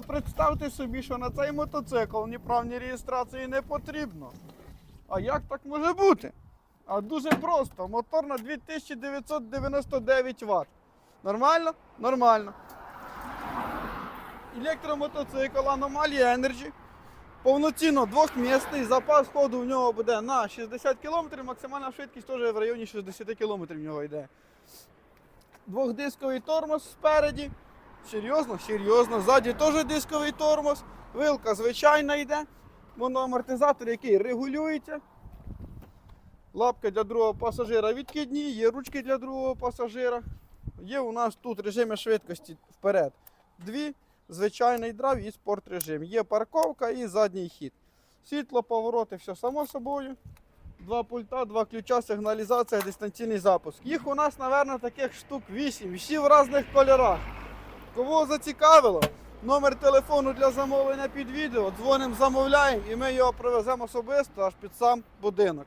представте собі, що на цей мотоцикл ні прав, реєстрації не потрібно. А як так може бути? А дуже просто. Мотор на 2999 Вт. Нормально? Нормально. Електромотоцикл Anomaly Energy. Повноцінно двохмісний, запас ходу в нього буде на 60 км, максимальна швидкість теж в районі 60 км в нього йде. Двохдисковий тормоз спереді. Серйозно, серйозно. Ззаді теж дисковий тормоз. Вилка звичайна йде. Моноамортизатор, який регулюється. Лапки для другого пасажира відкидні, є ручки для другого пасажира. Є у нас тут режими швидкості вперед. Дві, звичайний драйв і спорт режим. Є парковка і задній хід. Світло, повороти, все само собою. Два пульта, два ключа, сигналізація, дистанційний запуск. Їх у нас, мабуть, таких штук 8, всі в різних кольорах. Кого зацікавило, номер телефону для замовлення під відео, дзвонимо, замовляємо і ми його привеземо особисто аж під сам будинок.